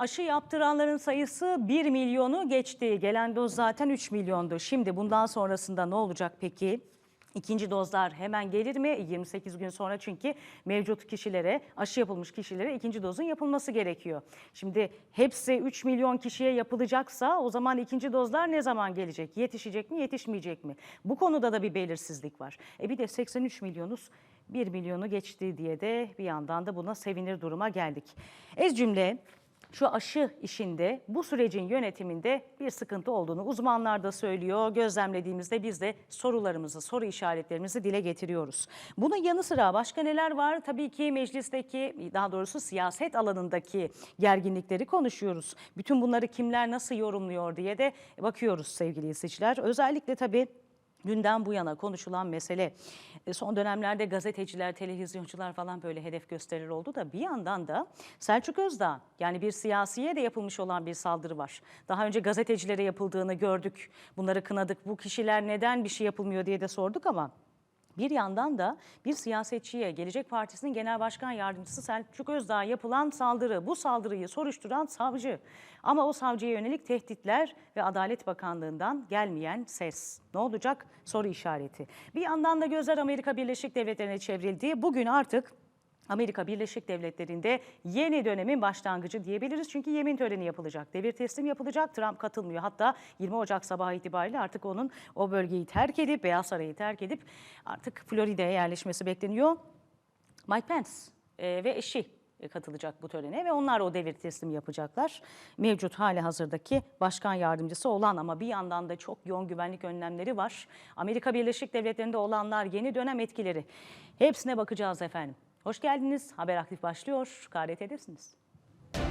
Aşı yaptıranların sayısı 1 milyonu geçti. Gelen doz zaten 3 milyondu. Şimdi bundan sonrasında ne olacak peki? İkinci dozlar hemen gelir mi? 28 gün sonra çünkü mevcut kişilere, aşı yapılmış kişilere ikinci dozun yapılması gerekiyor. Şimdi hepsi 3 milyon kişiye yapılacaksa o zaman ikinci dozlar ne zaman gelecek? Yetişecek mi, yetişmeyecek mi? Bu konuda da bir belirsizlik var. E bir de 83 milyonuz 1 milyonu geçti diye de bir yandan da buna sevinir duruma geldik. Ez cümle şu aşı işinde bu sürecin yönetiminde bir sıkıntı olduğunu uzmanlar da söylüyor. Gözlemlediğimizde biz de sorularımızı, soru işaretlerimizi dile getiriyoruz. Bunun yanı sıra başka neler var? Tabii ki meclisteki daha doğrusu siyaset alanındaki gerginlikleri konuşuyoruz. Bütün bunları kimler nasıl yorumluyor diye de bakıyoruz sevgili izleyiciler. Özellikle tabii Dünden bu yana konuşulan mesele e, son dönemlerde gazeteciler, televizyoncular falan böyle hedef gösterir oldu da bir yandan da Selçuk Özdağ yani bir siyasiye de yapılmış olan bir saldırı var. Daha önce gazetecilere yapıldığını gördük. Bunları kınadık. Bu kişiler neden bir şey yapılmıyor diye de sorduk ama bir yandan da bir siyasetçiye, Gelecek Partisi'nin Genel Başkan Yardımcısı Selçuk Özdağ'a yapılan saldırı, bu saldırıyı soruşturan savcı. Ama o savcıya yönelik tehditler ve Adalet Bakanlığı'ndan gelmeyen ses. Ne olacak? Soru işareti. Bir yandan da gözler Amerika Birleşik Devletleri'ne çevrildi. Bugün artık Amerika Birleşik Devletleri'nde yeni dönemin başlangıcı diyebiliriz. Çünkü yemin töreni yapılacak. Devir teslim yapılacak. Trump katılmıyor. Hatta 20 Ocak sabahı itibariyle artık onun o bölgeyi terk edip, Beyaz Saray'ı terk edip artık Florida'ya yerleşmesi bekleniyor. Mike Pence e, ve eşi e, katılacak bu törene ve onlar o devir teslim yapacaklar. Mevcut hali hazırdaki başkan yardımcısı olan ama bir yandan da çok yoğun güvenlik önlemleri var. Amerika Birleşik Devletleri'nde olanlar yeni dönem etkileri. Hepsine bakacağız efendim. Hoş geldiniz. Haber Aktif başlıyor. KRT'desiniz.